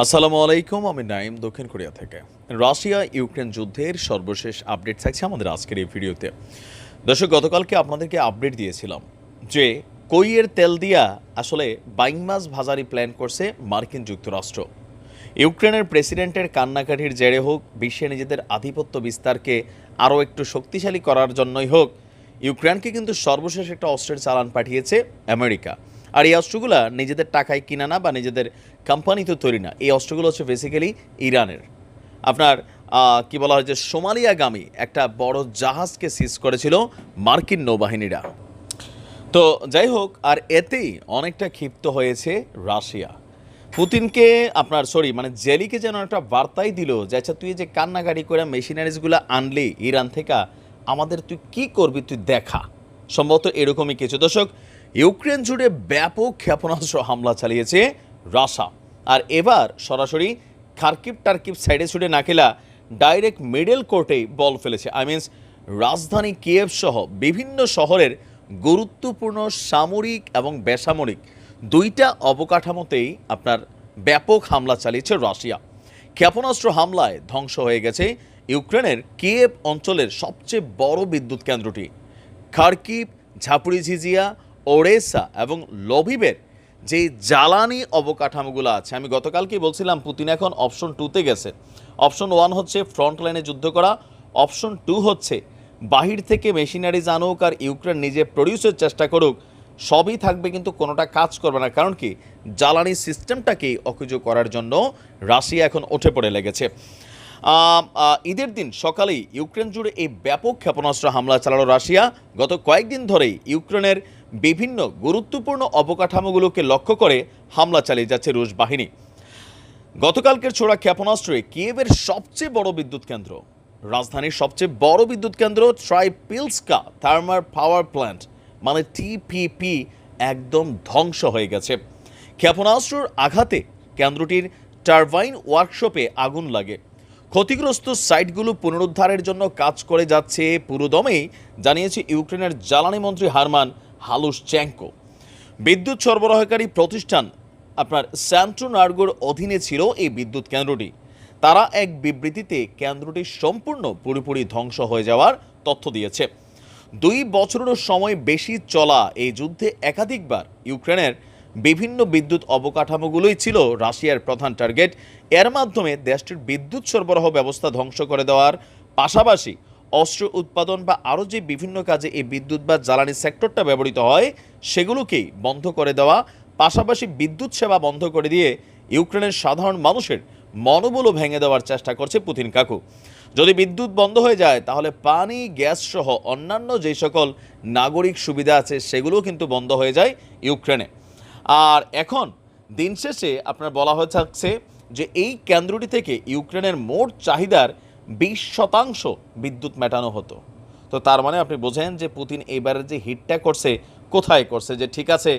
আসসালামু আলাইকুম, আমি নাইম দক্ষিণ কোরিয়া থেকে। রাশিয়া ইউক্রেন যুদ্ধের সর্বশেষ আপডেট থাকছে আমাদের আজকের এই ভিডিওতে। দর্শক, গতকালকে আপনাদেরকে আপডেট দিয়েছিলাম যে কইয়ের তেল দিয়া আসলে বাইং মাছ ভাজারি প্ল্যান করছে মার্কিন যুক্তরাষ্ট্র। ইউক্রেনের প্রেসিডেন্টের কান্নাকাটির জেরে হোক, বিশ্বে নিজেদের আধিপত্য বিস্তারকে আরও একটু শক্তিশালী করার জন্যই হোক, ইউক্রেনকে কিন্তু সর্বশেষ একটা অস্ত্রের চালান পাঠিয়েছে আমেরিকা। আর এই অস্ত্রগুলো নিজেদের টাকায় কিনা না বা নিজেদের কোম্পানিতে তৈরি না। এই অস্ত্রগুলো হচ্ছে বেসিক্যালি ইরানের। আপনার কি বলা হয় যে সোমালিয়াগামী একটা বড় জাহাজকে সিজ করেছিল মার্কিন নৌবাহিনীরা। তো যাই হোক, আর এতেই অনেকটা ক্ষিপ্ত হয়েছে রাশিয়া। পুতিনকে আপনার সরি মানে জেলিকে যেন একটা বার্তাই দিল যে আচ্ছা তুই যে কান্নাকাটি করে মেশিনারিজগুলো আনলি ইরান থেকে, আমাদের তুই কি করবি তুই দেখা। সম্ভবত এরকমই কিছু। দর্শক ইউক্রেন জুড়ে ব্যাপক ক্ষেপণাস্ত্র হামলা চালিয়েছে রাশা আর এবার সরাসরি খার্কিব টার্কিব সাইডে ছুটে নাকেলা ডাইরেক্ট মিডল কোর্টেই বল ফেলেছে। আই মিনস রাজধানী কিয়েভ সহ বিভিন্ন শহরের গুরুত্বপূর্ণ সামরিক এবং বেসামরিক দুইটা অবকাঠামোতেই আপনার ব্যাপক হামলা চালিয়েছে রাশিয়া। ক্ষেপণাস্ত্র হামলায় ধ্বংস হয়ে গেছে ইউক্রেনের কিয়েভ অঞ্চলের সবচেয়ে বড় বিদ্যুৎ কেন্দ্রটি। খার্কিভ ঝাপুরিঝিজিয়া ওড়েসা এবং লভিবের যে জ্বালানি অবকাঠামোগুলো আছে, আমি গতকালকেই বলছিলাম পুতিন এখন অপশন টুতে গেছে। অপশন ওয়ান হচ্ছে ফ্রন্ট লাইনে যুদ্ধ করা, অপশন টু হচ্ছে বাহির থেকে মেশিনারিজ আনুক আর ইউক্রেন নিজে প্রডিউসের চেষ্টা করুক, সবই থাকবে কিন্তু কোনোটা কাজ করবে না। কারণ কি? জ্বালানি সিস্টেমটাকে অকুজ করার জন্য রাশিয়া এখন উঠে পড়ে লেগেছে। ঈদের দিন সকালেই ইউক্রেন জুড়ে এই ব্যাপক ক্ষেপণাস্ত্র হামলা চালালো রাশিয়া। গত কয়েকদিন ধরেই ইউক্রেনের বিভিন্ন গুরুত্বপূর্ণ অবকাঠামোগুলোকে লক্ষ্য করে হামলা চালিয়ে যাচ্ছে রুশ বাহিনী। গতকালকের ছোড়া ক্ষেপণাস্ত্রে কিয়েভের সবচেয়ে বড় বিদ্যুৎ কেন্দ্র, রাজধানীর সবচেয়ে বড় বিদ্যুৎ কেন্দ্র ট্রাইপিলস্কা থার্মার পাওয়ার প্ল্যান্ট মানে টিপিপি, একদম ধ্বংস হয়ে গেছে। ক্ষেপণাস্ত্রর আঘাতে কেন্দ্রটির টারবাইন ওয়ার্কশপে আগুন লাগে। ক্ষতিগ্রস্ত সাইটগুলো পুনরুদ্ধারের জন্য কাজ করে যাচ্ছে পুরোদমেই, জানিয়েছে ইউক্রেনের জ্বালানি মন্ত্রী হারমান হালুস চ্যাঙ্কো বিদ্যুৎ সরবরাহকারী প্রতিষ্ঠান আপনার স্যান্ট্রো নার্গোর অধীনে ছিল এই বিদ্যুৎ কেন্দ্রটি। তারা এক বিবৃতিতে কেন্দ্রটি সম্পূর্ণ পুরোপুরি ধ্বংস হয়ে যাওয়ার তথ্য দিয়েছে। দুই বছরেরও সময় বেশি চলা এই যুদ্ধে একাধিকবার ইউক্রেনের বিভিন্ন বিদ্যুৎ অবকাঠামোগুলোই ছিল রাশিয়ার প্রধান টার্গেট। এর মাধ্যমে দেশটির বিদ্যুৎ সরবরাহ ব্যবস্থা ধ্বংস করে দেওয়ার পাশাপাশি অস্ত্র উৎপাদন বা আরও যে বিভিন্ন কাজে এই বিদ্যুৎ বা জ্বালানি সেক্টরটা ব্যবহৃত হয়, সেগুলোকেই বন্ধ করে দেওয়া, পাশাপাশি বিদ্যুৎ সেবা বন্ধ করে দিয়ে ইউক্রেনের সাধারণ মানুষের মনোবলও ভেঙে দেওয়ার চেষ্টা করছে পুতিন কাকু। যদি বিদ্যুৎ বন্ধ হয়ে যায়, তাহলে পানি, গ্যাস সহ অন্যান্য যে সকল নাগরিক সুবিধা আছে, সেগুলোও কিন্তু বন্ধ হয়ে যায় ইউক্রেনে। আর এখন দিন শেষে আপনার বলা হয়ে থাকছে যে, এই কেন্দ্রটি থেকে ইউক্রেনের মোট চাহিদার বিশ শতাংশ বিদ্যুৎ মেটানো হতো। তো তার মানে আপনি বোঝেন যে পুতিন এইবারের যে হিটটা করছে, কোথায় করছে, যে ঠিক আছে,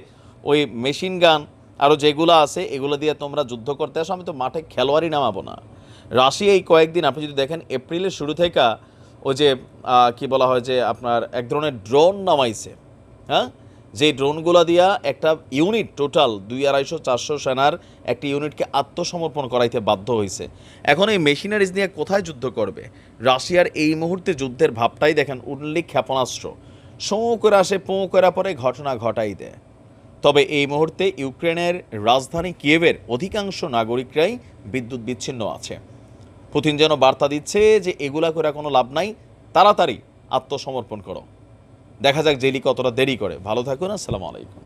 ওই মেশিন গান আরও যেগুলো আছে, এগুলো দিয়ে তোমরা যুদ্ধ করতে আসো, আমি তো মাঠে খেলোয়াড়ই নামাবো না। রাশিয়া এই কয়েকদিন, আপনি যদি দেখেন, এপ্রিলের শুরু থেকে ওই যে কি বলা হয় যে আপনার, এক ধরনের ড্রোন নামাইছে হ্যাঁ? যে ড্রোনগুলো দিয়া একটা ইউনিট টোটাল দুই আড়াইশো চারশো সেনার একটি ইউনিটকে আত্মসমর্পণ করাইতে বাধ্য হয়েছে এখন এই মেশিনারিজ নিয়ে কোথায় যুদ্ধ করবে? রাশিয়ার এই মুহূর্তে যুদ্ধের ভাবটাই দেখেন উল্লি ক্ষেপণাস্ত্র। সোঁ করে আসে, পোঁ করে পরে ঘটনা ঘটাই দেয় তবে এই মুহূর্তে ইউক্রেনের রাজধানী কিয়েভের অধিকাংশ নাগরিকরাই বিদ্যুৎ বিচ্ছিন্ন আছে। পুতিন যেন বার্তা দিচ্ছে যে এগুলা করে কোনো লাভ নাই, তাড়াতাড়ি আত্মসমর্পণ করো। দেখা যাক জেলি কতটা দেরি করে। ভালো থাকুন আসসালামু আলাইকুম।